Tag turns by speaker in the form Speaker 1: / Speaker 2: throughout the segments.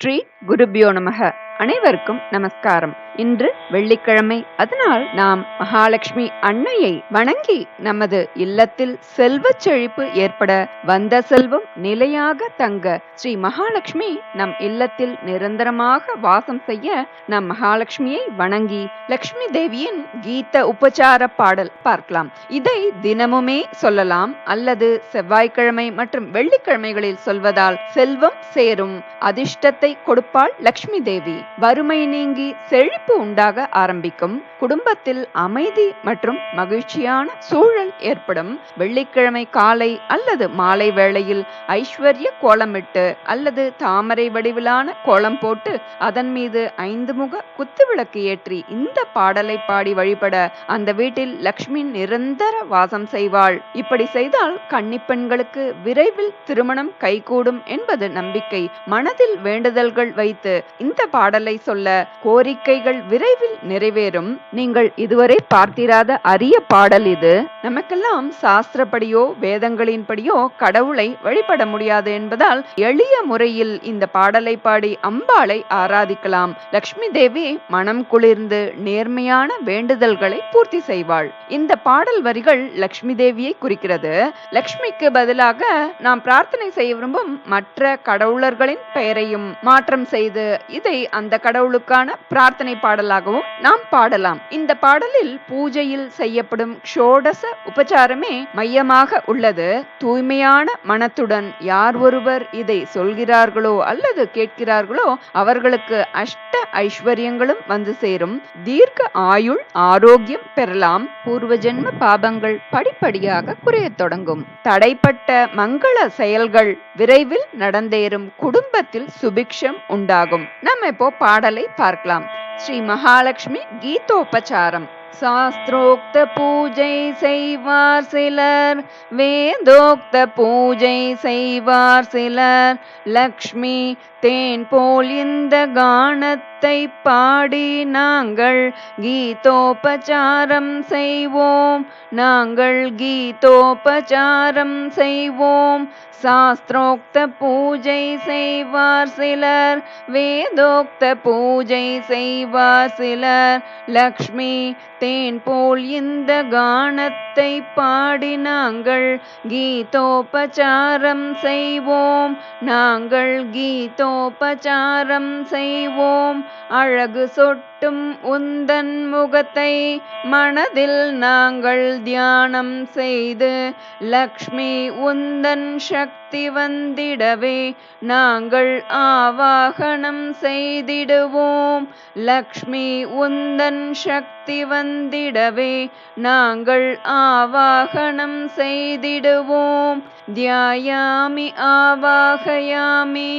Speaker 1: ஸ்ரீ குருபியோ நமக. அனைவருக்கும் நமஸ்காரம். இன்று வெள்ளிக்கிழமை. அதனால் நாம் மகாலட்சுமி அன்னையை வணங்கி நமது இல்லத்தில் செல்வ செழிப்பு ஏற்பட வந்த செல்வம் நிலையாக தங்க ஸ்ரீ மகாலட்சுமி நம் இல்லத்தில் நிரந்தரமாக வாசம் செய்ய நம் மகாலட்சுமியை வணங்கி லக்ஷ்மி தேவியின் கீத உபச்சார பாடல் பார்க்கலாம். இதை தினமுமே சொல்லலாம் அல்லது செவ்வாய்க்கிழமை மற்றும் வெள்ளிக்கிழமைகளில் சொல்வதால் செல்வம் சேரும் அதிர்ஷ்டத்தை கொடுப்பாள் லக்ஷ்மி தேவி. வறுமை நீங்கி செழிப்பு உண்டாக ஆரம்பிக்கும். குடும்பத்தில் அமைதி மற்றும் மகிழ்ச்சியான சூழல் ஏற்படும். வெள்ளிக்கிழமை காலை அல்லது மாலை வேளையில் ஐஸ்வர்ய கோலமிட்டு அல்லது தாமரை வடிவிலான கோலம் போட்டு அதன் மீது ஐந்து முக குத்துவிளக்கு ஏற்றி இந்த பாடலை பாடி வழிபட அந்த வீட்டில் லக்ஷ்மி நிரந்தர வாசம் செய்வாள். இப்படி செய்தால் கன்னிப்பெண்களுக்கு விரைவில் திருமணம் கைகூடும் என்பது நம்பிக்கை. மனதில் வேண்டுதல்கள் வைத்து இந்த பாடலை சொல்ல கோரிக்கைகள் விரைவில் நிறைவேறும். நீங்கள் இதுவரை பார்த்திராத அரிய பாடல் இது. நமக்கெல்லாம் சாஸ்திரப்படியோ வேதங்களின்படியோ கடவுளை வழிபட முடியாது என்பதால் எளிய முறையில் இந்த பாடலை பாடி அம்பாளை ஆராதிக்கலாம். லக்ஷ்மி தேவி மனம் குளிர்ந்து நேர்மையான வேண்டுதல்களை பூர்த்தி செய்வாள். இந்த பாடல் வரிகள் லக்ஷ்மி தேவியை குறிக்கிறது. லக்ஷ்மிக்கு பதிலாக நாம் பிரார்த்தனை செய்ய விரும்பும் மற்ற கடவுளர்களின் பெயரையும் மாற்றம் செய்து இதை அந்த கடவுளுக்கான பிரார்த்தனை பாடலாகவும் நாம் பாடலாம். இந்த பாடலில் பூஜையில் செய்யப்படும் ஷோடச உபச்சாரமே மையமாக உள்ளது. தூய்மையான மனத்துடன் யார் ஒருவர் இதை சொல்கிறார்களோ அல்லது கேட்கிறார்களோ அவர்களுக்கு அஷ்ட ஐஸ்வர்யங்களும் வந்து சேரும். தீர்க்க ஆயுள் ஆரோக்கியம் பெறலாம். பூர்வ ஜென்ம பாபங்கள் படிப்படியாக குறையத் தொடங்கும். தடைப்பட்ட மங்கள செயல்கள் விரைவில் நடந்தேறும் குடும்பத்தில் சுபிக்ஷம் உண்டாகும். நம்ம இப்போ பாடலை பார்க்கலாம். ஸ்ரீ மகாலட்சுமி கீதோபச்சாரம் சாஸ்திரோக்த பூஜை செய்வார் சிலர் வேதோக்த பூஜை செய்வார் சிலர் லக்ஷ்மி தேன் போல் இந்த கானத்தை பாடி நாங்கள் கீதோபச்சாரம் செய்வோம். நாங்கள் கீதோபச்சாரம் செய்வோம். சாஸ்திரோக்த பூஜை செய்வார் சிலர் வேதோக்த பூஜை செய்வார் சிலர். லக்ஷ்மி தேன் போல் இந்த கானத்தை பாடி நாங்கள் கீதோபச்சாரம் செய்வோம். நாங்கள் கீதோ கீதோபச்சாரம் செய்வோம். அழகு சொட்டும் உந்தன் முகத்தை மனதில் நாங்கள் தியானம் செய்து லக்ஷ்மி உந்தன் சக்தி வந்திடவே நாங்கள் ஆவாகனம் செய்திடுவோம். லக்ஷ்மி உந்தன் சக்தி வந்திடவே நாங்கள் ஆவாகனம் செய்திடுவோம். தியாயாமி ஆவாகயாமி.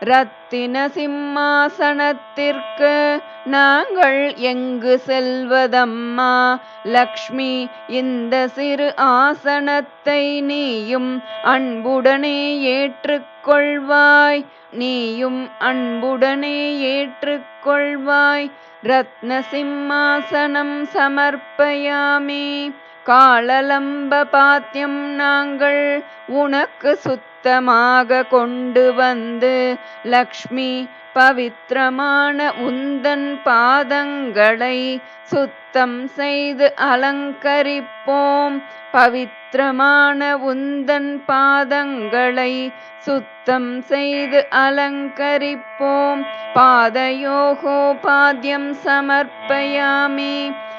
Speaker 1: ரத்தின சிம்மாசனத்திற்கு நாங்கள் எங்கு செல்வதம்மா? லக்ஷ்மி இந்த சிறு ஆசனத்தை நீயும் அன்புடனே ஏற்றுக்கொள்வாய். நீயும் அன்புடனே ஏற்றுக்கொள்வாய். ரத்ன சிம்மாசனம் சமர்ப்பயாமி. காலலம்ப பாத்தியம் நாங்கள் உனக்கு சுத்தமாக கொண்டு வந்து லக்ஷ்மி பவித்திரமான உந்தன் பாதங்களை சுத்தம் செய்து அலங்கரிப்போம். பவித்திரமான உந்தன் பாதங்களை சுத்தம் செய்து அலங்கரிப்போம். பாதயோகோ பாத்தியம் சமர்ப்பயாமி.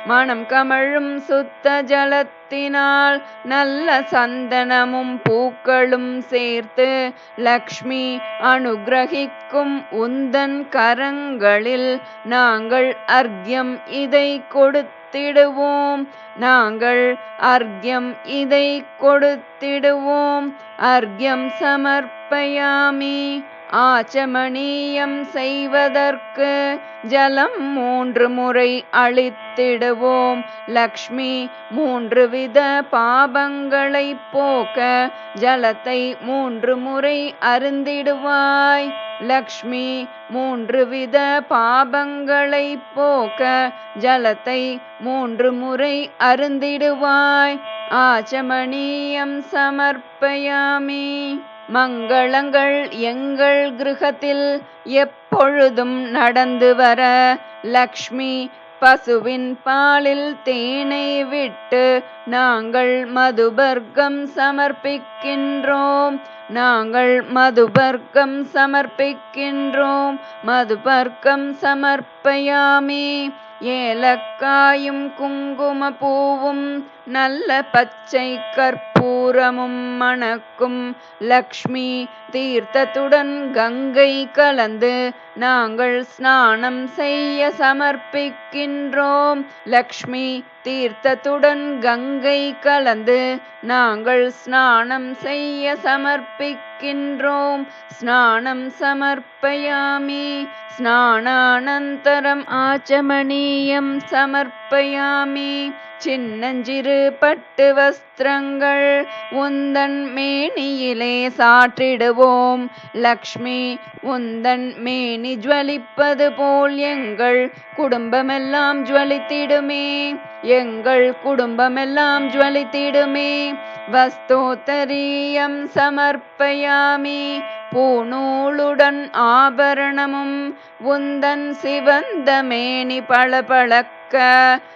Speaker 1: மனம் கமழும் சுத்த ஜலத்தினால் நல்ல சந்தனமும் பூக்களும் சேர்த்து லக்ஷ்மி அனுகிரகிக்கும் உந்தன் கரங்களில் நாங்கள் அர்க்யம் இதை கொடுத்திடுவோம். நாங்கள் அர்க்யம் இதை கொடுத்திடுவோம். அர்க்யம் சமர்ப்பயாமி. ஆச்சமணியம் செய்வதற்கு ஜலம் மூன்று முறை அளித்திடுவோம். லக்ஷ்மி மூன்று வித பாபங்களை போக்க ஜலத்தை மூன்று முறை அருந்திடுவாய். லக்ஷ்மி மூன்று வித பாபங்களை போக்க ஜலத்தை மூன்று முறை அருந்திடுவாய். ஆச்சமணியம் சமர்ப்பயாமி. மங்களங்கள் எங்கள் கிரகத்தில் எப்பொழுதும் நடந்து வர. லக்ஷ்மி பசுவின் பாலில் தேனை விட்டு நாங்கள் மதுபர்க்கம் சமர்ப்பிக்கின்றோம். நாங்கள் மதுபர்க்கம் சமர்ப்பிக்கின்றோம். மதுபர்க்கம் சமர்ப்பயாமே. ஏலக்காயும் குங்கும பூவும் நல்ல பச்சை கற்பூ கற்பூரமும் மணக்கும் லக்ஷ்மி தீர்த்தத்துடன் கங்கை கலந்து நாங்கள் ஸ்நானம் செய்ய சமர்ப்பிக்கின்றோம். லக்ஷ்மி தீர்த்தத்துடன் கங்கை கலந்து நாங்கள் ஸ்நானம் செய்ய சமர்ப்பிக்கின்றோம். ஸ்நானம் சமர்ப்பயாமி. ஸ்நானானந்தரம் ஆச்சமணீயம் சமர்ப்பயாமி. சின்னஞ்சிறு பட்டு வஸ்திரங்கள் உந்தன் மேனியிலே சாற்றிடுவோம். லக்ஷ்மி உந்தன் மேனி ஜுவலிப்பது போல் எங்கள் குடும்பமெல்லாம் ஜுவலித்திடுமே. எங்கள் குடும்பமெல்லாம் ஜுவலித்திடுமே. வஸ்தோத்தரியம் சமர்ப்பயாமி பூநூலுடன் ஆபரணமும் உந்தன் சிவந்த மேனி பளபளக்க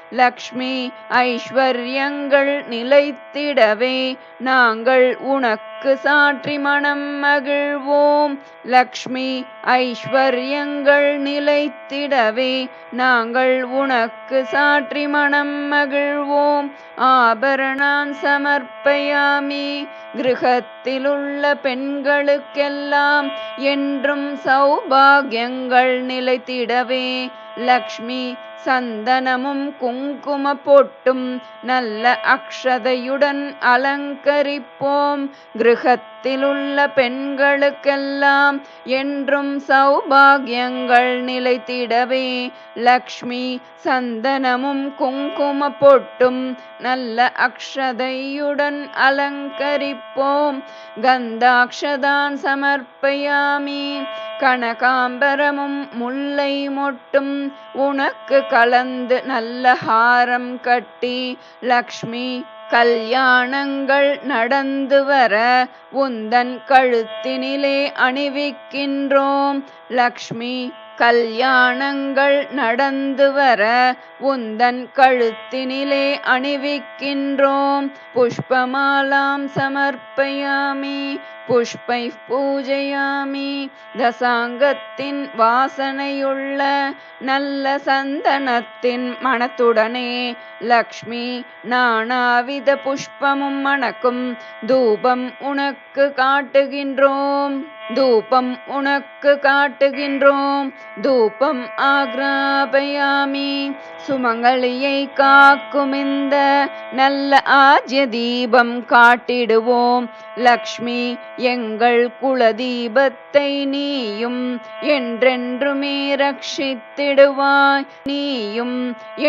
Speaker 1: லக்ஷ்மி ஐஸ்வர்யங்கள் நிலைத்திடவே நாங்கள் உனக்கு சாற்றி மனம் மகிழ்வோம். லக்ஷ்மி ஐஸ்வர்யங்கள் நிலைத்திடவே நாங்கள் உனக்கு சாற்றி மனம் மகிழ்வோம். ஆபரணான் சமர்ப்பயாமி கிருகத்திலுள்ள பெண்களுக்கெல்லாம் என்றும் சௌபாகியங்கள் நிலைத்திடவே. லக்ஷ்மி சந்தனமும் குங்கும பொட்டும் நல்ல அக்ஷதையுடன் அலங்கரிப்போம். கிருகத்திலுள்ள பெண்களுக்கெல்லாம் என்றும் சௌபாகியங்கள் நிலைத்திடவே. லக்ஷ்மி சந்தனமும் குங்கும பொட்டும் நல்ல அக்ஷதையுடன் அலங்கரிப்போம். கந்தாக்ஷதான் சமர்ப்பயாமி. கனகாம்பரமும் முல்லை மொட்டும் உனக்கு கலந்து நல்ல ஹாரம் கட்டி லக்ஷ்மி கல்யாணங்கள் நடந்து வர உந்தன் கழுத்தினிலே அணிவிக்கின்றோம். லக்ஷ்மி கல்யாணங்கள் நடந்து வர உந்தன் கழுத்தினிலே அணிவிக்கின்றோம். புஷ்பமாலாம் சமர்ப்பயாமி புஷ்பை பூஜையாமி தசாங்கத்தின் வாசனையுள்ள நல்ல சந்தனத்தின் மணத்துடனே லக்ஷ்மி நானாவித புஷ்பமும் மணக்கும் தூபம் உனக்கு காட்டுகின்றோம். தூபம் உனக்கு காட்டுகின்றோம். தூபம் ஆக்ராபயாமி சுமங்கலியை காக்கும் இந்த நல்ல ஆஜ்ய தீபம் காட்டிடுவோம். லக்ஷ்மி எங்கள் குலதீபத்தை நீயும் என்றென்றுமே ரட்சித்திடுவாய் நீயும்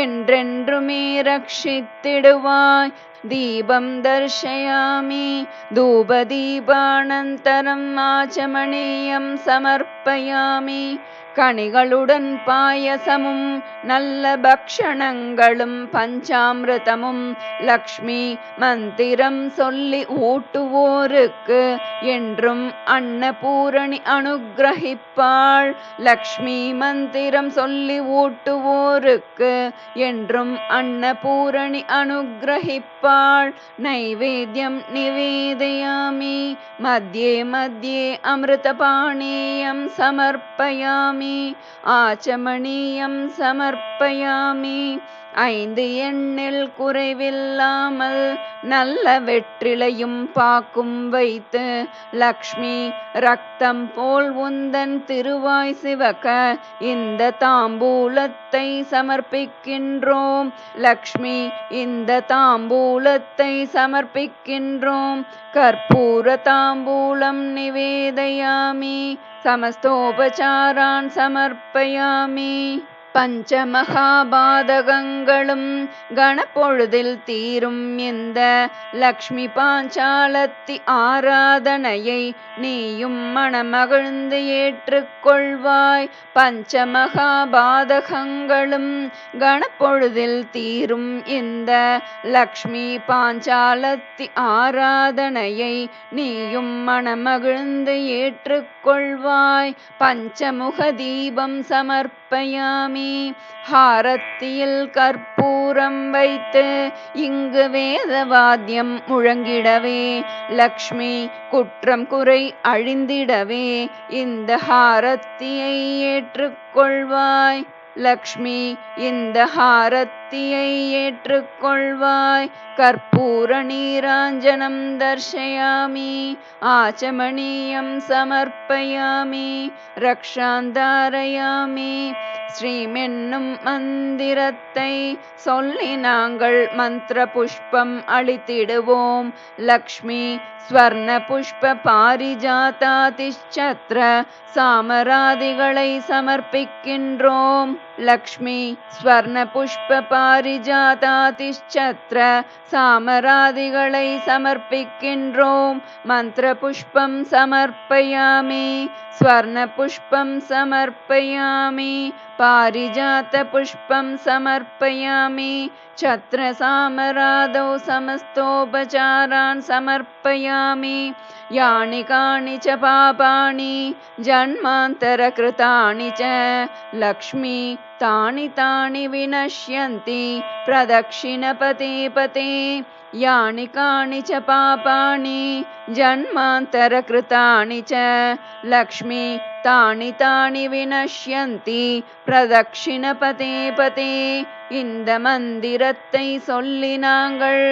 Speaker 1: என்றென்றுமே ரட்சித்திடுவாய் दीपं दर्शयामि धूपदीपानन्तरम् आचमनीयं समर्पयामि கனிகளுடன் பாயசமும் நல்ல பக்ஷணங்களும் பஞ்சாமிரதமும் லக்ஷ்மி மந்திரம் சொல்லி ஊட்டுவோருக்கு என்றும் அன்னபூரணி அனுகிரகிப்பாள். லக்ஷ்மி மந்திரம் சொல்லி ஊட்டுவோருக்கு என்றும் அன்னபூரணி அனுகிரகிப்பாள். நைவேத்தியம் நிவேதயாமி மத்தியே மத்தியே அமிர்தபாணீயம் சமர்ப்பயாமி. आचमणीयम् समर्पयामि। ஐந்து எண்ணில் குறைவில்லாமல் நல்ல வெற்றிலையும் பாக்கும் வைத்து லக்ஷ்மி ரத்தம் போல் உந்தன் திருவாய் சிவக்க இந்த தாம்பூலத்தை சமர்ப்பிக்கின்றோம் லக்ஷ்மி இந்த தாம்பூலத்தை சமர்ப்பிக்கின்றோம் கற்பூர தாம்பூலம் நிவேதயாமி समस्तोपचारान् समर्पयामि பஞ்சமகாபாதகங்களும் கணப்பொழுதில் தீரும் இந்த லக்ஷ்மி பாஞ்சாலத்தி ஆராதனையை நீயும் மனமகிழ்ந்து ஏற்றுக்கொள்வாய். பஞ்சமகாபாதகங்களும் கணப்பொழுதில் தீரும் இந்த லக்ஷ்மி பாஞ்சாலத்தி ஆராதனையை நீயும் மனமகிழ்ந்து ஏற்றுக்கொள்வாய். பஞ்சமுக தீபம் சமர்ப்ப சமர்ப்பயாமி ஹாரத்தியில் கற்பூரம் வைத்து இங்கு வேதவாத்தியம் முழங்கிடவே. லக்ஷ்மி குற்றம் குறை அழிந்திடவே. இந்த ஹாரத்தியை ஏற்றுக்கொள்வாய். லக்ஷ்மி இந்த ஹாரத்தியை ஏற்றுக்கொள்வாய். கற்பூர நீராஞ்சனம் தர்ஷயாமி ஆச்சமணியம் சமர்ப்பயாமி ரக்ஷாந்தாரயாமி. ஸ்ரீமென்னும் மந்திரத்தை சொல்லி நாங்கள் மந்திர புஷ்பம் அளித்திடுவோம். லக்ஷ்மி ஸ்வர்ண புஷ்ப பாரிஜாதாதிச்சத்ர சாமராதிகளை சமர்ப்பிக்கின்றோம். லக்ஷ்மி ஸ்வர்ண புஷ்ப பாரிஜாதாதிச்சத்ர சாமராதிகளை சமர்ப்பிக்கின்றோம் மந்திர புஷ்பம் पारिजातपुष्पं समर्पयामि। छत्रसामरादौ समस्तोपचारान् समर्पयामि। यानि कानि च पापाणि जन्मान्तरकृतानि च। लक्ष्मी तानि तानि विनश्यन्ति प्रदक्षिणपते पते। यानि कानि च पापानि जन्मान्तरकृतानि च लक्ष्मी तानि तानि विनश्यन्ति பிரதக்ஷிணபதே பதே இந்த மந்திரத்தை சொல்லி நாங்கள்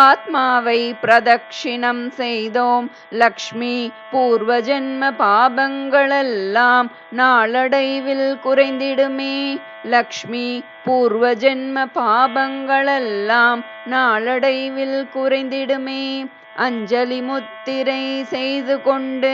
Speaker 1: ஆத்மாவை பிரதக்ஷிணம் செய்தோம் லக்ஷ்மி பூர்வ ஜென்ம பாபங்களெல்லாம் நாளடைவில் குறைந்திடுமே லக்ஷ்மி பூர்வ ஜென்ம பாபங்களெல்லாம் நாளடைவில் குறைந்திடுமே. அஞ்சலி முத்திரை செய்து கொண்டு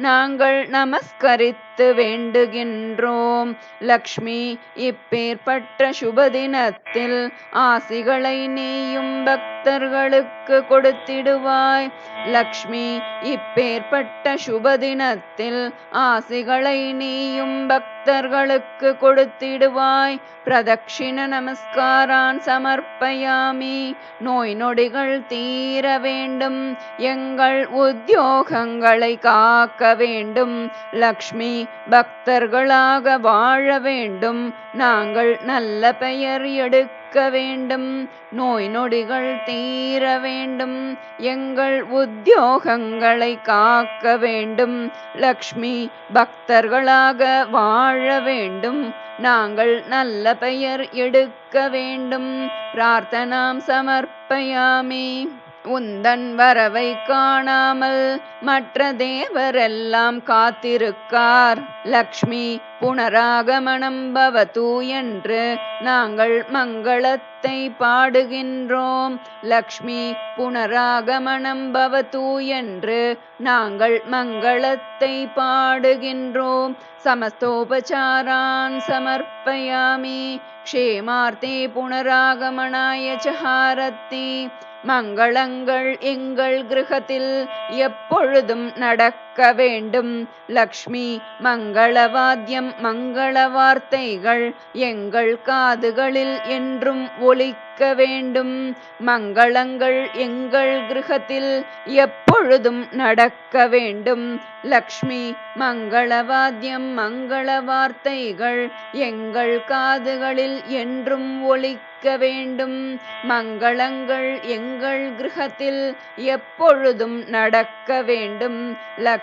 Speaker 1: நாங்கள் நமஸ்கரித்து வேண்டுகின்றோம். லக்ஷ்மி இப்பேற்பட்ட சுபதினத்தில் ஆசிகளை நீயும் பக்தர்களுக்கு கொடுத்திடுவாய். லக்ஷ்மி இப்பேற்பட்ட சுபதினத்தில் ஆசிகளை நீயும் பக்தர்களுக்கு கொடுத்திடுவாய். பிரதக்ஷிண நமஸ்காரான் சமர்ப்பயாமி. நோய் நொடிகள் தீர வேண்டும். எங்கள் உத்தியோகங்களை காக்க வேண்டும். லக்ஷ்மி பக்தர்களாக வாழ வேண்டும். நாங்கள் நல்ல பெயர் எடுக்க வேண்டும். நோய் நொடிகள் தீர வேண்டும். எங்கள் உத்தியோகங்களை காக்க வேண்டும். லக்ஷ்மி பக்தர்களாக வாழ வேண்டும். நாங்கள் நல்ல பெயர் எடுக்க வேண்டும். பிரார்த்தனாம் சமர்ப்பயாமி. உந்தன் வரவை காணாமல் மற்ற தேவரெல்லாம் காத்திருக்கார். லக்ஷ்மி புனராகமணம் பவது என்று நாங்கள் மங்களத்தை பாடுகின்றோம். லக்ஷ்மி புனராகமணம் பவதூ என்று நாங்கள் மங்களத்தை பாடுகின்றோம். சமஸ்தோபச்சாரான் சமர்ப்பயாமி க்ஷேமார்த்தே புனராகமணாய சஹாரத்தே. மங்களங்கள் எங்கள் கிரகத்தில் எப்பொழுதும் நடக்கும். கேட்க வேண்டும். லக்ஷ்மி மங்களவாத்தியம் மங்கள வார்த்தைகள் எங்கள் காதுகளில் என்றும் ஒலிக்க வேண்டும். மங்களங்கள் எங்கள் கிரகத்தில் எப்பொழுதும் நடக்க வேண்டும். லக்ஷ்மி மங்களவாத்தியம் மங்கள வார்த்தைகள் எங்கள் காதுகளில் என்றும் ஒலிக்க வேண்டும். மங்களங்கள் எங்கள் கிரகத்தில் எப்பொழுதும் நடக்க வேண்டும்.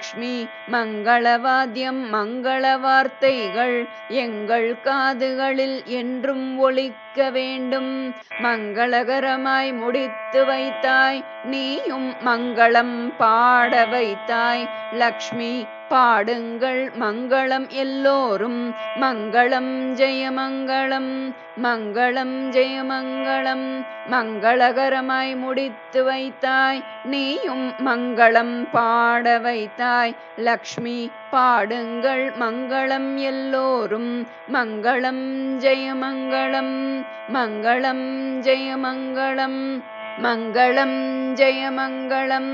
Speaker 1: லக்ஷ்மி மங்களவாத்தியம் மங்கள வார்த்தைகள் எங்கள் காதுகளில் என்றும் ஒழிக்க வேண்டும். மங்களகரமாய் முடித்து வைத்தாய் நீயும் மங்களம் பாட வைத்தாய். லக்ஷ்மி பாடுங்கள் மங்களம் எல்லோரும். மங்களம் ஜெயமங்களம் மங்களம் ஜெயமங்களம் மங்களகரமாய் முடித்து வைத்தாய். நீயும் மங்களம் பாட வைத்தாய். லக்ஷ்மி பாடுங்கள் மங்களம் எல்லோரும். மங்களம் ஜெயமங்களம் மங்களம் ஜெயமங்களம் மங்களம் ஜெயமங்களம்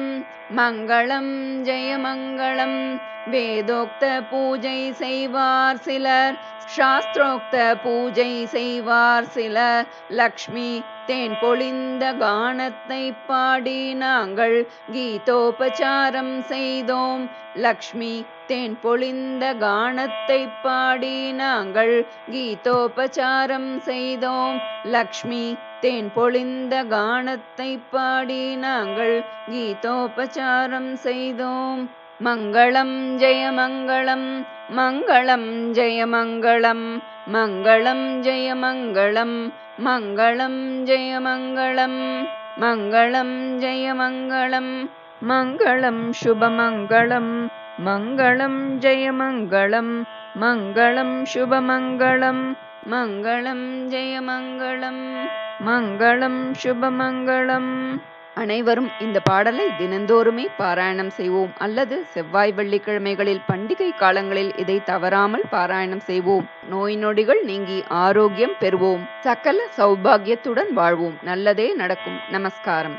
Speaker 1: மங்களம் ஜெயமங்களம் வேதோக்த பூஜை செய்வார் சிலர் சாஸ்திரோக்த பூஜை செய்வார் சிலர் லக்ஷ்மி தேன் பொழிந்த கானத்தை பாடி நாங்கள் கீதோபச்சாரம் செய்தோம். லக்ஷ்மி தேன் பொழிந்த கானத்தை பாடி நாங்கள் கீதோபச்சாரம் செய்தோம். லக்ஷ்மி தேன் பொழிந்த கானத்தை பாடி நாங்கள் கீதோபச்சாரம் செய்தோம். मङ्गलं जय मङ्गलं मङ्गलं जय मङ्गलं मङ्गलं जय मङ्गलं मङ्गलं जय मङ्गलं मङ्गलं जयमङ्गलं मङ्गलं शुभमङ्गलं मङ्गलं जय मङ्गलं मङ्गलं शुभमङ्गलं मङ्गलं जय मङ्गलं मङ्गलं शुभमङ्गलम् அனைவரும் இந்த பாடலை தினந்தோறுமே பாராயணம் செய்வோம் அல்லது செவ்வாய் வெள்ளிக்கிழமைகளில் பண்டிகை காலங்களில் இதை தவறாமல் பாராயணம் செய்வோம். நோய் நொடிகள் நீங்கி ஆரோக்கியம் பெறுவோம். சகல சௌபாகியத்துடன் வாழ்வோம். நல்லதே நடக்கும். நமஸ்காரம்.